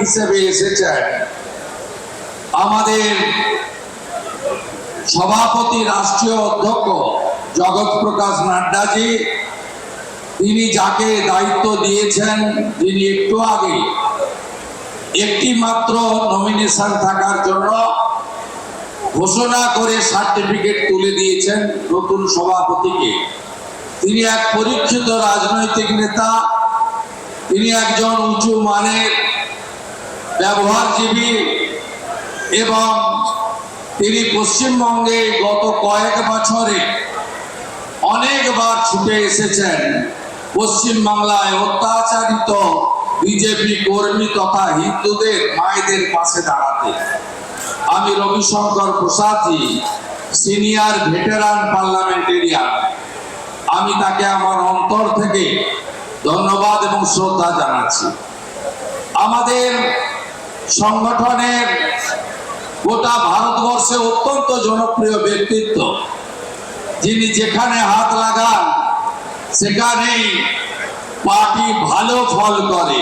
হিসেবে এসেছেন আমাদের সভাপতি রাষ্ট্রীয় অধ্যক্ষ জগৎ প্রকাশ নাড্ডাজি। তিনি যাকে দায়িত্ব দিয়েছেন যিনি একটু আগে একটি মাত্র নমিনেশন থাকার জন্য ঘোষণা করে সার্টিফিকেট তুলে দিয়েছেন নতুন সভাপতিকে। তিনি এক পরীক্ষিত রাজনৈতিক নেতা, তিনি একজন উঁচু মানের ব্যবহারজীবী এবং তিনি পশ্চিমবঙ্গে গত কয়েক বছরে অনেকবার ছুটে এসেছেন। পশ্চিমবাংলায় অত্যাচারিত বিজেপি কর্মী তথা হিন্দুদের, মায়েদের পাশে দাঁড়াতে। আমি Ravishankar Prasadji, senior veteran parliamentarian. আমি তাকে আমার অন্তর থেকে ধন্যবাদ এবং শ্রদ্ধা জানাচ্ছি। আমাদের সংগঠনের গোটা ভারতবর্ষে অত্যন্ত জনপ্রিয় ব্যক্তিত্ব। যিনি যেখানে হাত লাগান, সেখানেই পার্টি ভালো ফল করে।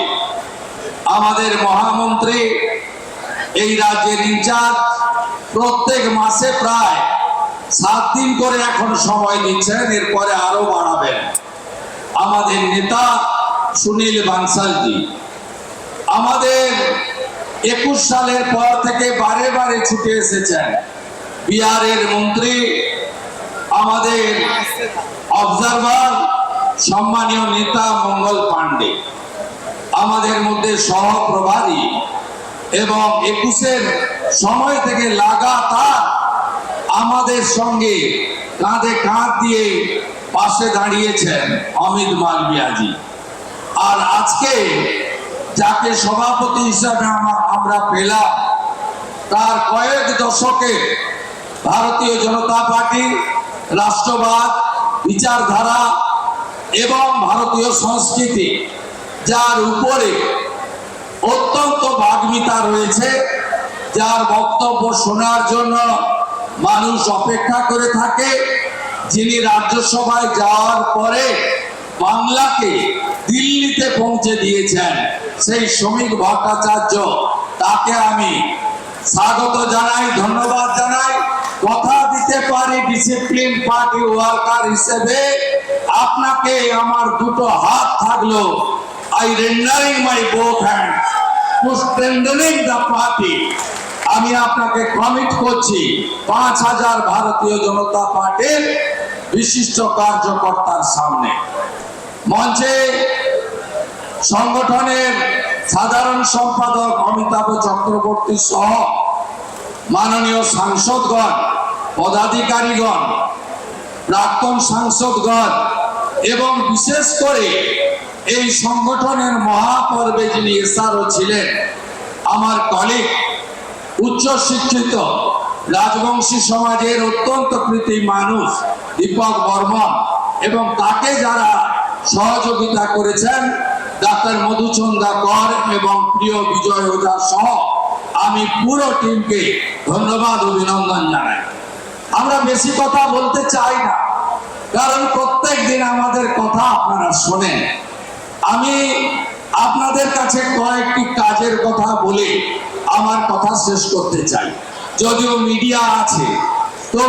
আমাদের মহামন্ত্রী এই রাজ্যের ইনচার্জ প্রত্যেক মাসে প্রায় সাত দিন করে এখন সময় দিচ্ছেন, এরপরে আরও বাড়াবেন। আমাদের নেতা সুনীল বানসালজি আমাদের একুশ সালের পর থেকে বারে বারে ছুটে এসেছেন। বিহারের মন্ত্রী, আমাদের অবজারভার সম্মানীয় নেতা মঙ্গল পাণ্ডে। আমাদের মধ্যে সহপ্রভারী এবং একুশের সময় থেকে লাগাতার আমাদের সঙ্গে কাঁধে কাঁধ দিয়ে পাশে দাঁড়িয়েছেন অমিত মালবিয়াজি আর আজকে যাকে সভাপতি হিসাবে আমা- আমরা পেলাম, তার কয়েক দশকে ভারতীয় জনতা পার্টি, রাষ্ট্রবাদ, বিচারধারা এবং ভারতীয় সংস্কৃতি, যার উপরে অত্যন্ত বাগ্মিতা রয়েছে, যার বক্তব্য শোনার জন্য মানুষ অপেক্ষা করে থাকে, যিনি রাজ্যসভায় যাওয়ার পরে বাংলাকে দিল্লিতে পৌঁছে দিয়েছেন। সেই শ্রমিক ভট্টাচার্য, তাকে আমি স্বাগত জানাই, ধন্যবাদ জানাই। কথা দিতে পারি ডিসিপ্লিন পার্টি ওয়ার্কার হিসেবে। আপনাকে আমার দুটো হাত থাকল। I rendering my both hand the party আমি আপনাকে কমিট করছি পাঁচ হাজার ভারতীয় জনতা পার্টির বিশিষ্ট কার্যকর্তার সামনে। মঞ্চে সংগঠনের সাধারণ সম্পাদক অমিতাভ চক্রবর্তী সহ মাননীয় সাংসদগণ, পদাধিকারীগণ, প্রাক্তন সাংসদগণ এবং বিশেষ করে এই সংগঠনের মহাপর্বে যিনি এসআরও ছিলেন, আমার কলিগ উচ্চ শিক্ষিত, রাজবংশী সমাজের অত্যন্ত প্রীতি মানুষ দীপক বর্মন এবং তাকে যারা সহযোগিতা করেছেন ডাক্তার মধুচন্দা কর এবং প্রিয় বিজয় ওঝা সহ আমি পুরো টিমকে ধন্যবাদ, অভিনন্দন জানাই। আমরা বেশি কথা বলতে চাই না, কারণ প্রত্যেক দিন আমাদের কথা আপনারা শোনেন। আমি আপনাদের কাছে কয়েকটি কাজের কথা বলে আমার কথা শেষ করতে চাই। যদিও মিডিয়া আছে তো